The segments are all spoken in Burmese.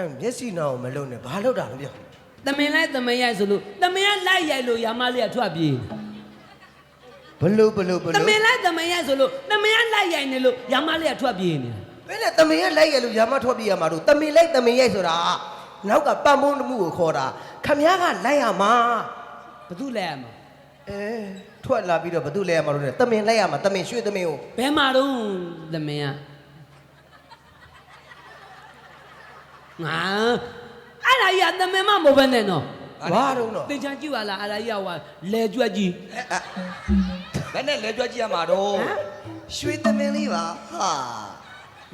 မ်မျက်စိနောင်မလုံးနဲ့ဘာလို့တာလဲပြောတမင်လိုက်တမင်ရိုက်ဆိုလို့တမင်ကလိုက်ရိုက်လို့ရာမလေးကထွက်ပြေးဘလို့ဘလို့ဘတလို့မင်လိုက်တမင်ရိုက်ဆိုလို့တမင်ကလိုက်ရိုက်နေလို့ရာမလေးကထွက်ပြေးနေတာဘယ်နဲ့တမင်ရလိုက်ရလို့ရာမထွက်ပြရမှာတို့တမင်လိုက်တမင်ရိုက်ဆိုတာနောက်ကပတ်မိုးမှုကိုခေါ်တာခမည်းကလိုက်ရမှာဘသူလဲရမှာအဲထွက်လာပြီးတော့ဘသူလဲရမှာလို့လဲတမင်လိုက်ရမှာတမင်ရွှေ့တမင်ကိုဘယ်မှာတော့တမင်က ငါအဲ့ဒါကြီးကတမင်မမဟုတ်ဘဲနဲ့နော်ဘာတော့တော့တင်ချာကြည့်ပါလားအဲ့ဒါကြီးကဟိုလဲကြွက်ကြီးဘယ်နဲ့လဲကြွကြည့်ရမှာတော့ဟမ်ရွှေသမင်လေးပါဟာ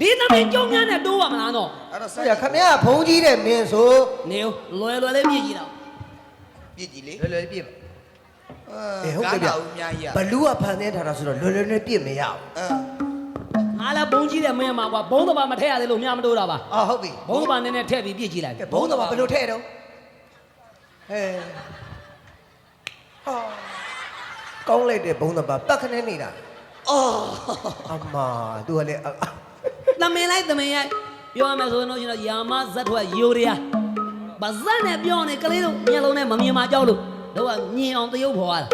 ဒီတမင်ကြုံများနဲ့တိုးပါမလားနော်အဲ့တော့ဆရာခမည်းကဘုံကြီးတဲ့မင်းဆိုနေဦးလွယ်လွယ်လေးပြည့်ကြည့်တော့ပြည့်ကြည့်လေလွယ်လွယ်ပြည့်ပါအဲအေးဟုတ်ကဲ့ဗျဦးအများကြီးဘอ่ะလူးကဖန်ဆင်းထားတာဆိုတော့လွယ်လွယ်နဲ့ပြည့်မရဘူးအဲ ငါလည်းဘုံကြီးတဲ့မင်းမှာကွာဘုံတဘာမထည့်ရသေးလို့မြားမတိုးတာပါအော်ဟုတ်ပြီဘုံတဘာနည်းနည်းထည့်ပြီးပြည့်ကြည့်လိုက်ကဲဘုံတော့ဘယ်လိုထည့်တော့ဟဲဟာကောင်းလိုက်တဲ့ဘုံတော့ပတ်ခနဲ့နေတာအော်အမသူကလည်းတမင်လိုက်တမင်ရိုက်ပြောရမယ်ဆိုရင်တော့ကျွန်တော်ယာမဇတ်ထွက်ယူရီးယားဗဇတ်နဲ့ပြောနေကလေးတို့မျက်လုံးနဲ့မမြင်မှကြောက်လို့တော့ကမြင်အောင်တရုပ်ဖော်ရတာ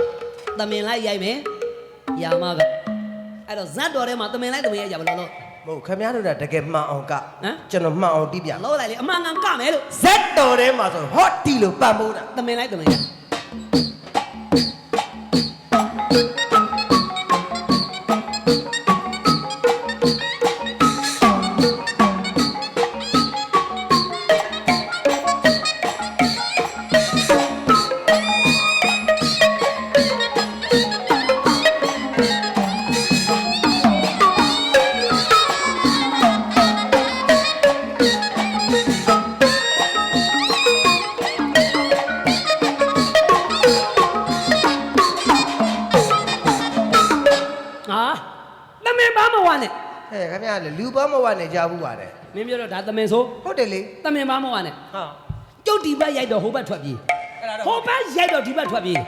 တမင်လိုက်ရိုက်မယ်ယာမက အဲ့တော့ဇတ်တော်ထဲမှာတမင်လိုက်တမင်ရိုက်ကြဘယ်လိုလုပ်မဟုတ်ခမည်းတော်ကတကယ်မှန်အောင်ကဟမ် ကျွန်တော်မှန်အောင်တီးပြလောက်လိုက်လေအမှန်ကန်ကမယ်လို့ဇက်တော်ထဲမှာဆိုဟော့တီလို့ပတ်မိုးတာတမင်လိုက်တမင်ရို ကြားဘူးပါတယ်မင်းပြောတော့ဒါတမင်ဆိုဟုတ်တယ်လေတမင်ဘာမဝနဲ့ဟာကျုပ်ဒီဘက်ရိုက်တော့ဟိုဘက်ထွက်ပြေးအဲ့ဒါဟိုတော့ဘက်ရိုက်တော့ဒီဘက်ထွက်ပြေး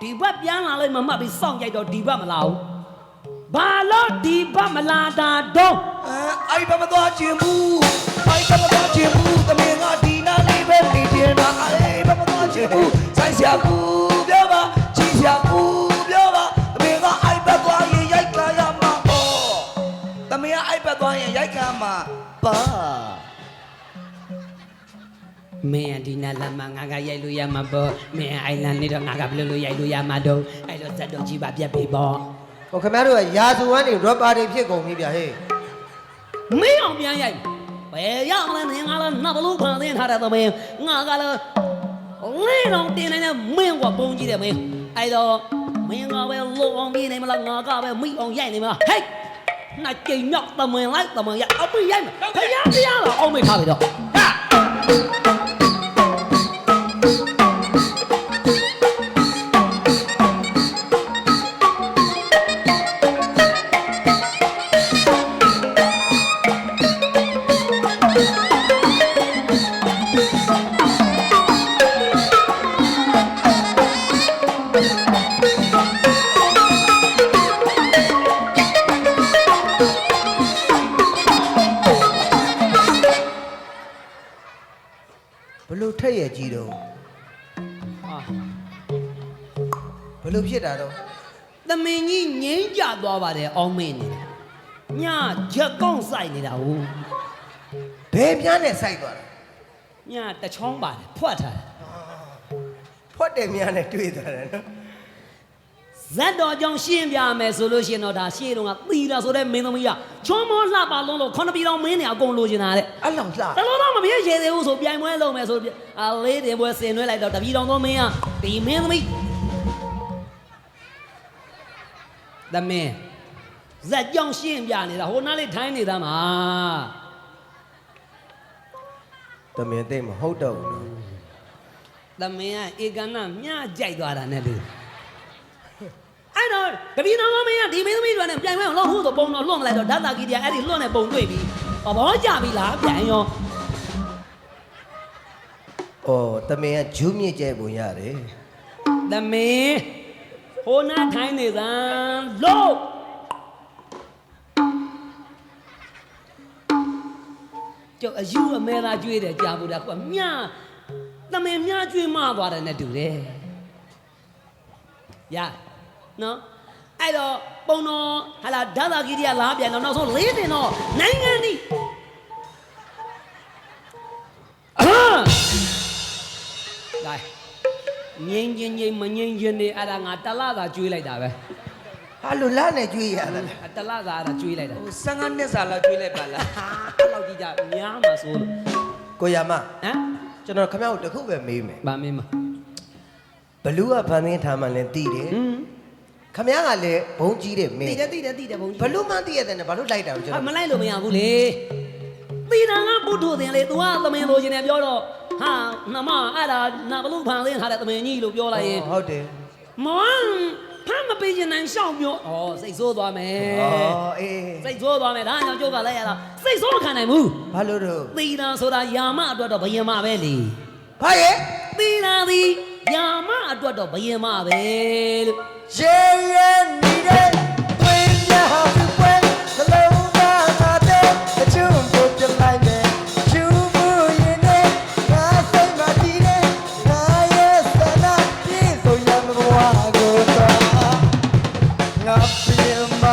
ဒီဘက်ပြန်လာလိုက်မှမှတ်ပြီးစောင့်ရိုက်တော့ဒီဘက်မလာဘူးဘာလို့ဒီဘက်မလာတာတော့အဲအဲ့ဘမသွားခြင်းဘူး မင်းအဒီနာလမငါကရိုက်လို့ရမှာပေါ့မင်းအိုင်လန်နေတော့ငါကဘယ်လိုလုပ်ရိုက်လို့ရမှာတော့အဲ့တော့ဇက်တော့ကြီးပါပြက်ပြီပေါ့ ဟိုခမည်းတော်ကရာဇဝင်တွေရော့ပါတွေဖြစ်ကုန်ပြီဗျာဟေး မင်းအောင်ပြန်ရိုက်ဘယ်ရောက်လဲနေငါလည်းနဘလို့ဖန်သင်းထားတဲ့သမင်းငါကလည်းလင်းအောင်တင်နေတဲ့မင်းကပုံကြီးတယ်မင်းအဲ့တော့မင်းကပဲလောအောင်ပြေးနေမလားငါကပဲမိအောင်ရိုက်နေမလားဟဲ့那金庙怎么来怎么样？啊，不一样的，他呀这样了，欧美咖啡 က်ရကြီးတော့啊，ဘလို့ဖြစ်တာတော့သမင်ကြီးငိမ့်ကြသွားပါတယ်အောင်းမင်းနေညချက်ကောင်းဆိုင်နေတာဟုတ်ဘယ်ပြားနဲ့စိုက်သွားတာညတချောင်းပါတယ်ဖွက်ထားတယ်ဖွက်တယ်များနဲ့တွေ့သွားတယ်နော် ဇက်တော်ကြောင့်ရှင်းပြမယ်ဆိုလို့ရှိရင်တော့ဒါရှေ့တုန်းကသီတာဆိုတဲ့မင်းသမီးကချွန်မောလှပါလုံးလို့ခொနပြည်တော်မင်းနေအကုန်လိုချင်တာတဲ့အဲ့လောက်လှတလုံးတော့မပြေချေသေးဘူးဆိုပြိုင်ပွဲလုပ်မယ်ဆိုပြအာလေးတင်ပွဲဆင်နွှဲလိုက်တော့တပြည်တော်သောမင်းကဒီမင်းသမီးသမင်းဇက်ကြောင့်ရှင်းပြနေတာဟိုနားလေးထိုင်းနေတာမှာတမင်သိမ့်မဟုတ်တော့ဘူးနော်သမင်းကဧကနာမြကြိုက်သွားတာနဲ့တူ အဲ့တော့တပီတော်မင်းကဒီမင်းသမီးတွေနဲ့ပြိုင်ပွဲအောင်လို့ဟိုးဆိုပုံတော့လွတ်မလိုက်တော့ဓာတာကြီးတရားအဲ့ဒီလွတ်နေပုံတွေ့ပြီသဘောကျပြီလားပြိုင်ရောအော်တမင်ကဂျူးမြင့်ကျဲပုံရတယ်သမင်းဟိုနာထိုင်းနေသံလို့ကျုပ်အယူအမဲသားကျွေးတယ်ကြာဘူးလားကွာမြသမင်မြကျွေးမသွားတယ်နဲ့တူတယ်ရ နော်အဲ့တော့ပုံတော်ဟာလာဒါသာကြီးတွေကလာပြန်တော့နောက်ဆုံးလေးတင်တော့နိုင်ငံဒီအာဒါငင်းချင်းချင်းမငင်းချင်းနေအဲ့ဒါငါတလသာကျွေးလိုက်တာပဲဟာလူလနဲ့ကြွေးရတာလားအတလသာအဲ့ဒါကျွေးလိုက်တာဟို15နှစ်စာလောက်ကျွေးလိုက်ပါလားဟာအဲ့လောက်ကြီးကြများမှာဆိုလို့ကိုရမဟမ်ကျွန်တော်ခမ ्या ကိုတစ်ခုပဲမေးမယ်ဗာမင်းမဘလူးကဖန်သင်းထားမှလည်းတည်တယ်ဟွန်း ခမ ्या ကလည်းဘုံကြီးတယ်မင်းတိတယ်တိတယ်တိတယ်ဘုန်းကြီးဘလူးမှတည်ရတယ်နဲ့ဘာလို့လိုက်တာလဲကျွန်အတော်မလိုက်လို့မရဘူးလေသီတန်ကပုထုသင်လေ तू ကသမင်လိုချင်တယ်ပြောတော့ဟာနမအဲ့ဒါနာဘလူဖန်သင်းထားတဲ့သမင်ကြီးလို့ပြောလိုက်ရင်ဟုတ်တယ်မောင်ဖမ်းမပေးချင်နိုင်ရှောက်ပြောဩစိတ်ဆိုးသွားမယ်ဩအေးစိတ်ဆိုးသွားမယ်ဒါကြောင့်ကျုပ်ကလည်းရတာစိတ်ဆိုးမခံနိုင်ဘူးဘာလို့တော့သီတန်ဆိုတာယာမအတွက်တော့ဘယင်မပဲလေဘာရဲ့သီတန်သည် ယာမအတွက်တော့ဘယင်မပဲလို့ရေရဲနေတဲ့ဝင်းရဟာသူပွဲသလုံးသားငါတဲ့အချုံကိုပြလိုက်တယ်ချူဘူးရင်နဲ့ငါစိတ်မတည်တဲ့ငါရဲ့ဆန္ဒပြည့်စုံရမဘဝကိုတော့ငါပြေမ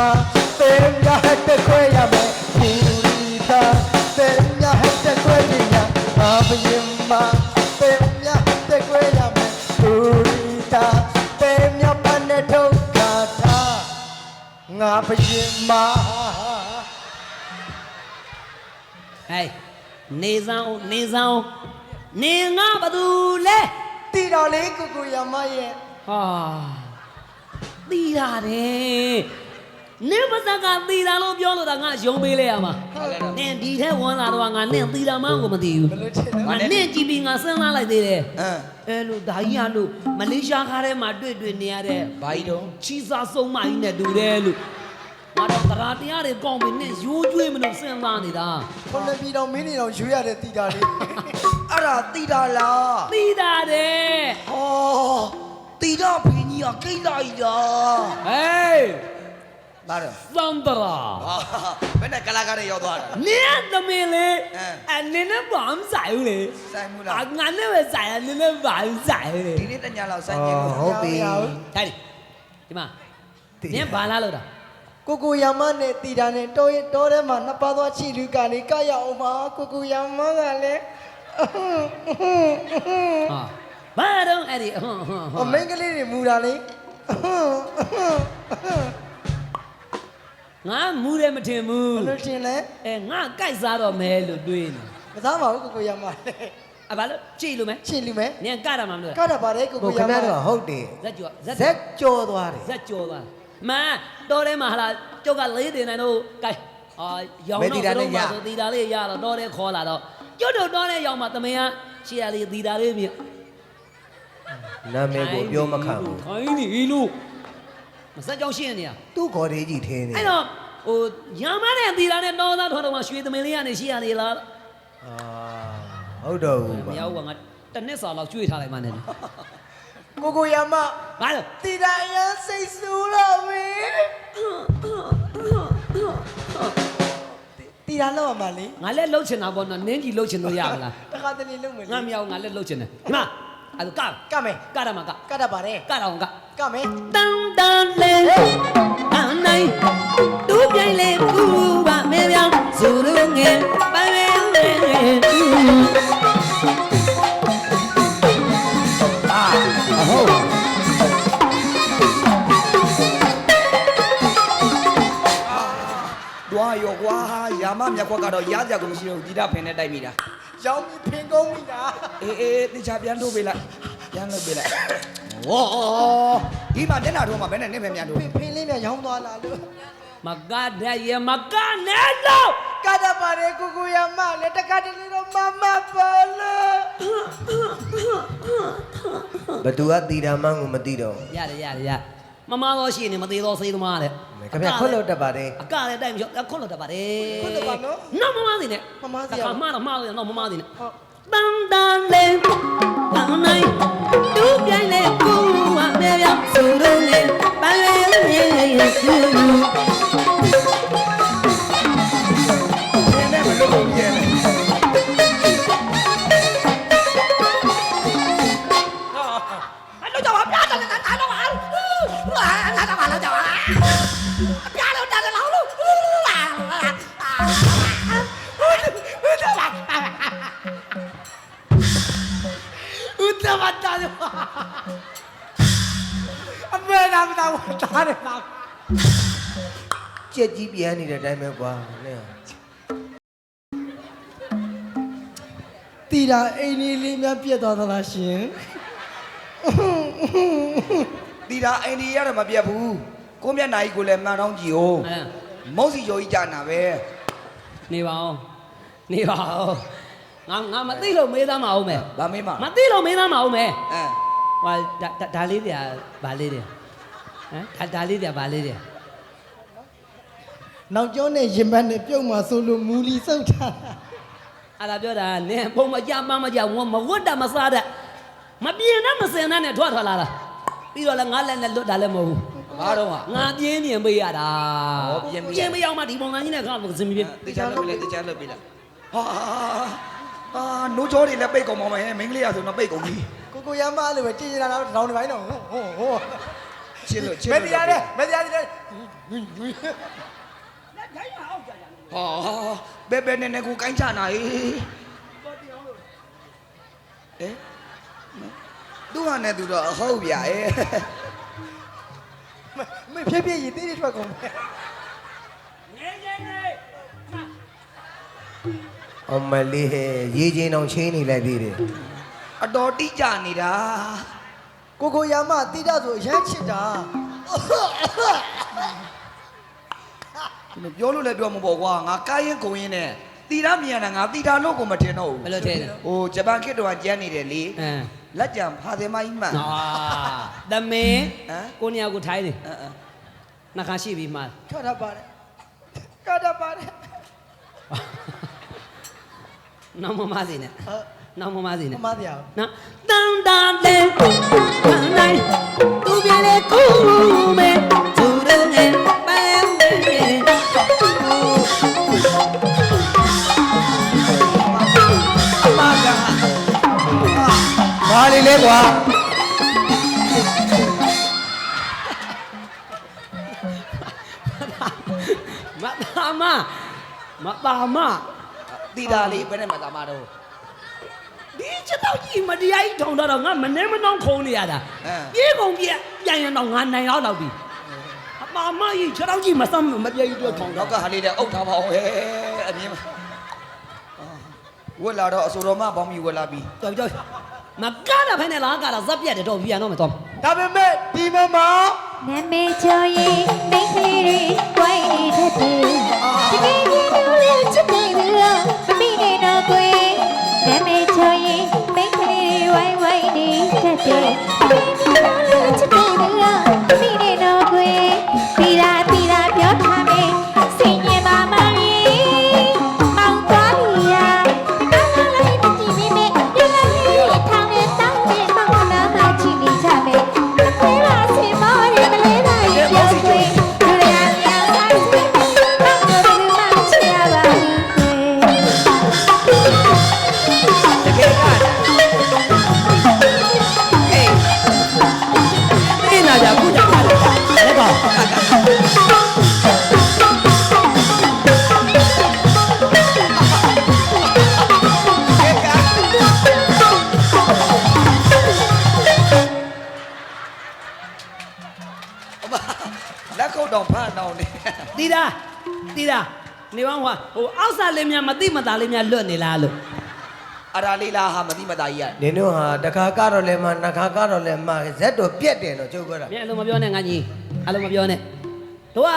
တဲ့ရတဲ့ခွေရမယ်ပူရီတာတဲ့ရတဲ့ခွေရငါပြေမ ငါပြေမဟဲ့နေဆောင်နေဆောင်နေငါဘသူလဲတီတော်လေးကိုကိုရမရဲ့ဟာသီတာတယ်နေပစကသီတာလို့ပြောလို့တာငါယုံပေးလိုက်ရမှာဟုတ်တယ်တော့နင်ဒီထဲဝန်လာတော့ငါနင့်သီတာမှန်းကိုမသိဘူးဘယ်လိုထင်လဲငါနင့်ကြည့်ပြီးငါစဉ်းစားလိုက်သေးတယ်အမ်အဲလိုဒါကြီးကလို့မလေးရှားကားထဲမှာတွေ့တွေ့နေရတဲ့ဘာကြီးတော့ချီစာဆုံးမကြီးနဲ့တူတယ်လို့ ငါတော့တရားတရားတွေကောင်းပြီနဲ့ရိုးကျွေးမလို့စဉ်းစားနေတာခုနှစ်ပြည်တော်မင်းနေတော်ရွေးရတဲ့တီတော်လေးအဲ့ဒါတီတာလားသီတာတယ်ဟောတီတာဖင်းကြီးကကိတ်လိုက်တာဟေးဘာတော့သံတရာဟာဘယ်နဲ့ကလာကားနဲ့ရောက်သွားတာနင်းသမီးလေအဲအနင်းနဲ့ဘာမှမဆိုင်ဘူးလေဆိုင်မှုအလားငါနဲ့ပဲဆိုင်အနင်းနဲ့ဘာမှမဆိုင်ဘူးလေဒီနေ့တညလောက်ဆိုင်ကြည့်လို့ဟုတ်ပြီဒါဒီဒီမှာနင်းဘာလားလို့တာ ကိုကိုရမနဲ့တီတာနဲ့တောရဲတောထဲမှာနှစ်ပါးသွားချီလူကနေကရအောင်ပါကိုကိုရမကလည်းဟာဘာတော့အဲ့ဒီဟွန်းဟွန်းဟွအန်းမင်းကလေးတွေမူတာလေငါမူတယ်မထင်ဘူးဘယ်လိုထင်လဲအဲငါကြိုက်စားတော့မယ်လို့တွေးနေမသားပါဘူးကိုကိုရမလည်းအဘာလို့ကြည့်လို့မယ်ချီလူမယ်နင်ကတာမှမလို့ကတာပါတယ်ကိုကိုကိုခရမမတော့ဟုတ်တယ်ဇက်ကျော်ဇက်ဇက်ကြောသွားတယ်ဇက်ကျော်ပါ မန်တော်ထဲမှာဟာလာကျုပ်ကလေးတင်နိုင်တော့ကဲအာရောင်တော့ကတော့ပါဆိုတီတာလေးရတော့တော်ထဲခေါ်လာတော့ကျွတ်တို့တော်ထဲရောက်မှသမင်ကရှေ့ရလေးတီတာလေးမြင်နာမည်ကိုပြောမခံဘူးခိုင်းနေလို့မစက်ကြောင်ရှင်းနေတာသူ့ခေါ်သေးကြီးထင်းနေအဲ့တော့ဟိုညာမတဲ့တီတာနဲ့တော်သားထော်တော့မှရွှေသမင်လေးကနေရှေ့ရလေးလားအာဟုတ်တော့ဘူးမပါရဘူးကငါတစ်နှစ်စာလောက်ကျွေးထားလိုက်မှနဲ့ ကိုကိုရမဘာလို့တီတာရန်စိတ်ဆူတော့ပြီတီတာလောက်ပါလေငါလည်းလှုပ်ချင်တာပေါ့နော်နင်းကြီးလှုပ်ချင်လို့ရမလားတခါတလေလုံးမယ်ငါမရဘူးငါလည်းလှုပ်ချင်တယ်ဒီမှာအဲ့ဒါကကမယ်ကရမှာကကတာပါတယ်ကတော့ကကမယ်တန်တန်လေးအနိုင်တူပြိုင်လေးကူပါမေပြောင်းဇူရုငယ်ပိုင်ဝဲ ရောကွာရာမမြက်ခွက်ကတော့ရားကြကုန်မရှိတော့တီတာဖင်းနဲ့တိုက်မိတာရောင်းပြီးဖင်ကုန်းမိတာအေးအေးတေချာပြန်ထုတ်ပေးလိုက်ပြန်လုပ်ပေးလိုက်ဝေါဒီမှာမျက်နှာထုံးမှာဘယ်နဲ့နင့်ဖင်ပြန်ထုတ်ဖင်ဖင်လေးများရောင်းသွားလာလို့မကတဲ့ရမကနဲ့တော့ကတာပါတယ်ကိုကိုရမလည်းတခါတလေတော့မမပါလို့ဘသူကတီတာမှန်းကိုမသိတော့ရတယ်ရတယ်ရ မမတော်ရှိနေမသေးတော့စေးသမားတဲ့ဘူးခင်ဗျခွတ်လို့တက်ပါတယ်အကလည်းတိုက်မချောခွတ်လို့တပါတယ်ခွတ်လို့ပါနော်နော်မမသေးနဲ့မမစီရတခါမှတော့မှားလို့ရတော့မမသေးနဲ့ဟုတ်တန်တန်လေးအနိုင် တဲ့အတိုင်းပဲကွာနဲ့တီတာအိမ်လေးလေးများပြက်သွားသလားရှင်တီတာအိန္ဒိယတော့မပြတ်ဘူးကိုမျက်နှာကြီးကိုလည်းမှန်တော့ကြည့်ဟိုအဲမုတ်စီကျော်ကြီးကြာနာပဲနေပါအောင်နေပါအောင်ငါငါမသိလို့မေးသားမအောင်မယ်ဗာမေးမမသိလို့မေးသားမအောင်မယ်အဲဟိုဒါဒါဒါလေးတွေကဗာလေးတွေဟမ်ဒါဒါလေးတွေကဗာလေးတွေ နောက်ကျောင်းနဲ့ရင်ဘတ်နဲ့ပြုတ်မှဆိုလို့မူလီစုပ်ထားတာအဲ့ဒါပြောတာနင်ပုံမကြမမကြဝမဝတ်တာမစားတဲ့မပြင်းနဲ့မစင်နဲ့ထွက်ထွက်လာတာပြီးတော့လည်းငါလည်းနဲ့လွတ်တာလည်းမဟုတ်ဘူးဘာတော့ဟာငါပြင်းပြင်းပေးရတာဟောပြင်းပြင်းပြင်းမရောက်မှဒီပုံစံကြီးနဲ့ငါ့ကိုစင်ပြင်းတေချာလုပ်ပြီလေတေချာလုပ်ပြီလားဟာအာနိုးကြောတွေလည်းပိတ်ကုန်ပါမယ်မင်းကလေးရဆိုတော့ပိတ်ကုန်ပြီကိုကိုရမလို့ပဲကြည်ကြတာတော့တောင်းနေပိုင်းတော့ဟိုဟိုဟိုချစ်လို့ချစ်မလို့တရားတဲ့မတရားတဲ့ ဟာဘယ်ဘယ်နဲ့နဲ့ကိုကိုင်းချနာဟေးဟဲ့သူဟာနဲ့သူတော့အဟုတ်ဗျာအဲမဖြစ်ဖြစ်ရည်သေးတွေထွက်ကုန်မယ်အမလေးရေချင်းအောင်ချင်းနေလိုက်သေးတယ်အတော်တိကြနေတာကိုကိုရမတီတာဆိုရမ်းချစ်တာ ပြောလို့လည်းပြောမှာပေါ့ကွာငါကားရင်ကုန်ရင်နဲ့တီတာမြန်တာငါတီတာလို့ကိုမထင်တော့ဘူးဘယ်လိုထဲလဲဟိုဂျပန်ခေတ်တော်ကကျန်းနေတယ်လေအဲလက်ကြံဖာတယ်မကြီးမှန်အာသမင်းဟမ်ကိုနေရာကိုထိုင်းနေအဲအဲနှခါရှိပြီမှာထွက်တာပါတယ်ကတာပါတယ်နောက်မမစီနဲ့ဟုတ်နောက်မမစီနဲ့မမတရားနော်တန်တာလေပန်းလိုက်သူပြလေကိုမဲ ကွာမတာမမတာမတီတာလေးဘယ်နဲ့မှသာမတော့ဒီချက်တော့ကြီးမတရားကြီးထုံတော့ငါမနေမနှောင်းခုံနေရတာအဲပြေကုန်ပြပြန်ရင်တော့ငါနိုင်ရောက်တော့ပြီအပါမကြီးချက်တော့ကြီးမစမ်းမပြေကြီးတော့ထုံနောတော့က်ကဟာလေးလည်းအုပ်ထားပါအောင်ဟဲ့အမြင်မဝက်လာတော့အစိုးရမပေါင်းပြီးဝက်လာပြီးတော်ပြီတော်ပြီ မကားတာဖဲနဲ့လားကားတာဇက်ပြတ်တယ်တော့ပြန်တော့မတော်ဒါပေမဲ့ဒီမမနာမည်ကျော်ရင်မိ နေပါဟွာဟိုအောက်စားလေးများမသိမသာလေးများလွတ်နေလားလို့အရာလေးလားဟာမသိမသားကြီးရနင်တို့ဟာတခါကတော့လဲမနှစ်ခါကတော့လဲမဇက်တော့ပြက်တယ်တော့ကျုပ်ကတာမြန်အလုံးမပြောနဲ့ငါကြီးအလုံးမပြောနဲ့တို့က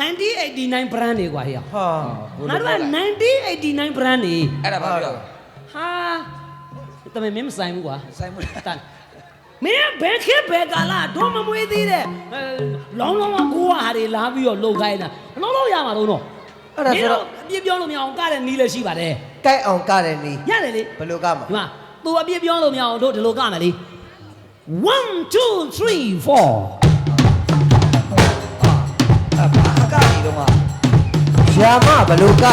1989 brand တွေကွာဟေ့ဟာငါတို့က1989 brand တွေအဲ့ဒါဘာပြောဟာတမင်မင်းမဆိုင်ဘူးကွာဆိုင်မလားတန်မင်းဘယ်ခေတ်ဘယ်ကာလတော့မမွေးသေးတဲ့အဲလောင်းလောင်းကိုဟာတွေလာပြီးတော့လှုပ်ခိုင်းတာလောင်းလောင်းရမှာတော့နော် အဲ့ဒါဆိုတော့အပြစ်ပြောလို့မရအောင်ကတဲ့နီးလည်းရှိပါတယ်ကြိုက်အောင်ကတယ်နီရတယ်လေဘယ်လိုကမှာဒီမှာ तू အပြစ်ပြောလို့မရအောင်တို့ဒီလိုကမယ်လေ1 2 3 4အဘာအကကြီးတော့ကရာမဘယ်လိုကချ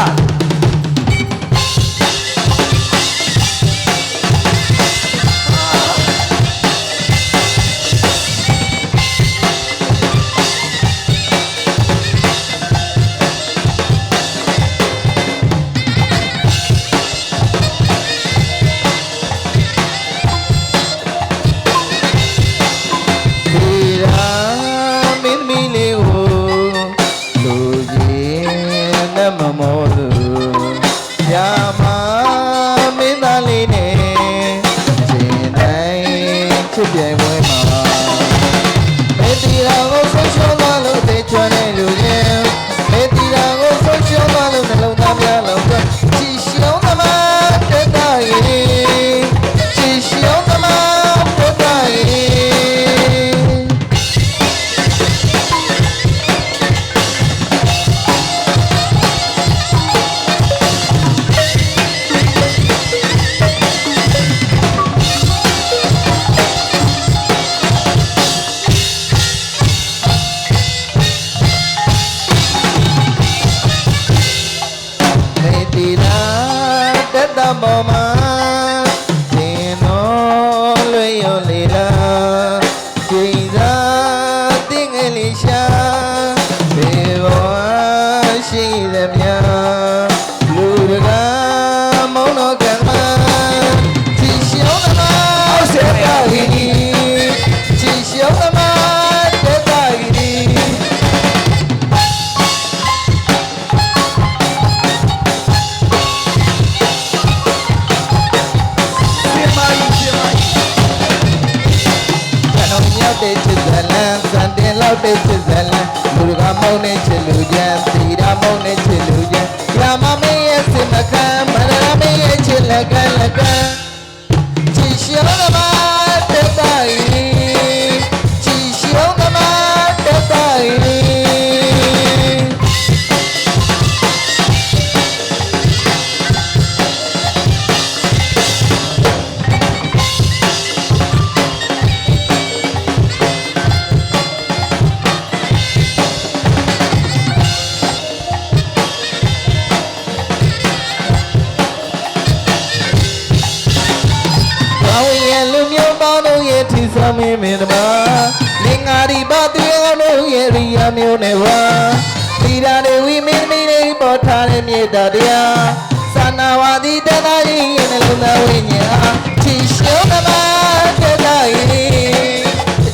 တဲ့မြေတာတရားသာနာဝတိတသာကြီးရဲ့နှလုံးသားဝိညာဉ်အားချီရှုံးသမားတတရီ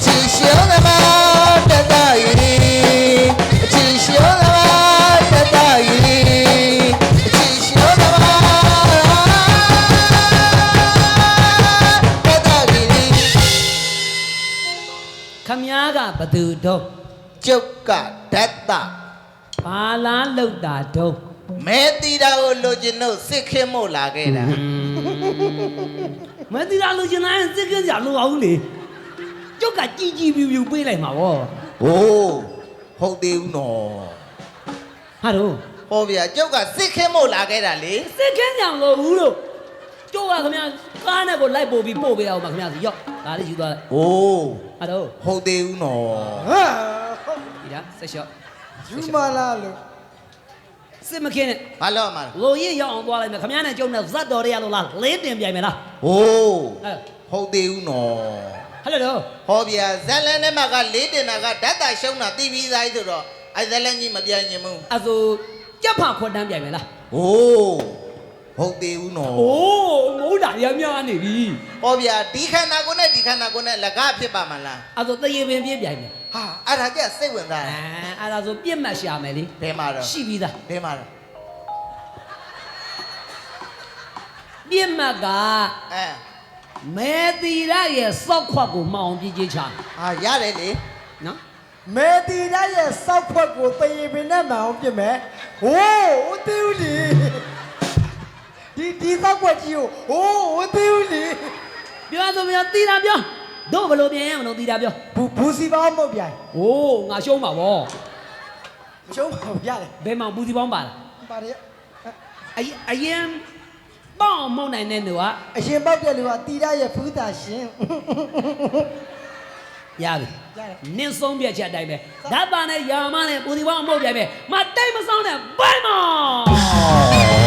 ချီရှုံးသမားတတရီချီရှုံးသမားတတရီချီရှုံးသမားတက်တာဒီခမားကဘသူတော့ကျုပ်ကဓာတ်တာဘာလားလောက်တာတော့ မဲတီတာကိုလိုချင်လို့စစ်ခင်းမို့လာခဲ့တာမသိတာလို့ရှင်တိုင်းစစ်ကကြလို့အောင်လေကျုပ်ကကြည်ကြည်ပြူပြူပေးလိုက်မှာဗောဟိုးဟုတ်သေးဘူးနော်ဟာတော့ဟောဗျာကျုပ်ကစစ်ခင်းမို့လာခဲ့တာလေစစ်ကကြလို့ဘူးလို့ကျုပ်ကခမကားနဲ့ကိုလိုက်ပို့ပြီးပို့ပေးအောင်ပါခမစီရောက်ဒါလေးယူသွားလိုက်ဟိုးဟာတော့ဟုတ်သေးဘူးနော်ဟာဒီလားဆက်လျှော့ယူမလာလို့ စစ်မခင်းနဲ့ဘာလို့မှာလိုရင်းရောက်အောင်သွားလိုက်မယ်ခမနဲ့ကျုံနဲ့ဇတ်တော်တွေရလို့လားလေးတင်ပြိုင်မယ်လားဟိုးဟဲ့ဟုတ်သေးဘူးနော်ဟဲ့လို့တော့ဟောဗျာဇက်လန်ထဲမှာကလေးတင်တာကဓာတ်တာရှုံးတာတီးပြီးသားဆိုတော့အဲဇက်လန်ကြီးမပြိုင်ချင်ဘူးအဲ့ဆိုကြက်ဖခွတ်တန်းပြိုင်မယ်လားဟိုးဟုတ်သေးဘူးနော်အိုးမိုးတာရများနေပြီဟောဗျာဒီခန္ဓာကိုယ်နဲ့ဒီခန္ဓာကိုယ်နဲ့လကဖြစ်ပါမလားအဲ့ဆိုတရေပင်ပြည့်ပြိုင်မယ် ဟာအဲ့ဒါကြက်စိတ်ဝင်စားအဲတယ်အဲ့ဒါဆိုပြစ်မှတ်ရှာမယ်လေဘယ်မှာတော့ရှိပြီးသားဘယ်မှာတော့ပြစ်မှတ်ကအဲမဲတီရရဲ့စောက်ခွက်ကိုမှောင်ပြည့်ချင်းချာဟာရတယ်လေနော်မဲတီရရဲ့စောက်ဖွက်ကိုတရေပင်နဲ့မအောင်ပြစ်မယ်ဟိုးဦးသေးဦးလီဒီဒီစောက်ဖွက်ကြီးကိုဟိုးဦးသေးဦးလီပြောဆိုပြောတီတာပြော တို့ဘယ်လိုပြင်ရမလို့တီတာပြောဘူးဘူးစီပေါင်းမဟုတ်ပြိုင်အိုးငါရှုံးပါဗောမရှုံးပါဘူးရတယ်ဘယ်မှာဘူးစီပေါင်းပါလားပါတယ်အရင်အရင်ပေါအောင်မုံနိုင်တဲ့သူကအရင်ပေါက်တဲ့လူကတီရရဲ့ဖူးတာရှင်ရပြီရတယ်နင်းဆုံးပြက်ချက်တိုင်းပဲဓာတ်ပါနဲ့ယာမနဲ့ဘူးစီပေါင်းအမှုတ်ပြိုင်ပဲမတိတ်မဆောင်နဲ့ဘိုင်မော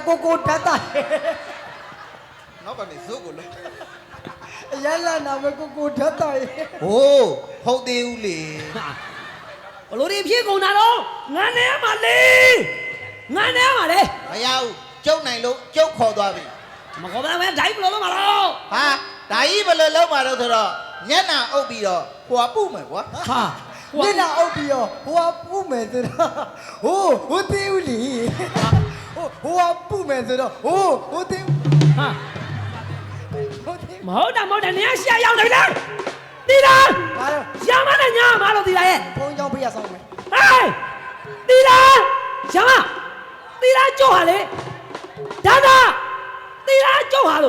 က်တာကိုကိုဓာတ်တာနောက်ကနေဇုတ်ကိုလို့အရလန်နာပဲကိုကိုဓာတ်တာဟိုးဟုတ်သေးဘူးလေဟာဘလို့ဒီဖြစ်ကုန်တာတော့ငါနေမှာလေငါနဲ့မှာလေမရဘူးကျုပ်နိုင်လို့ကျုပ်ခေါ်သွားပြီမခေါ်ပါနဲ့ဒိုင်းဘလို့လုံးမှာတော့ဟာဒါကြီးဘယ်လိုလုပ်မှာတော့ဆိုတော့ညက်နာအုပ်ပြီးတော့ဟိုကပုမယ်ကွာဟာမျက်နှာအုပ်ပြီးတော့ဟိုကပူမယ်ဆိုတော့ဟိုးဟိုသေးဦးလီ ဟိုဟိုကပူမယ်ဆိုတော့ဟိုးဟိုသေးဟာဟိုသေးမဟုတ်တာမဟုတ်တာနေရာရှာရောက်နေပြီလားတီလာဘာလို့ရှာမနဲ့ညာမလို့တီလာရဲ့ဘုံကြောင့်ဖေးရဆောင်မယ်ဟေးတီလာရှာမတီလာကြောက်ဟာလေဒါသာတီလာကြောက်ဟာလို့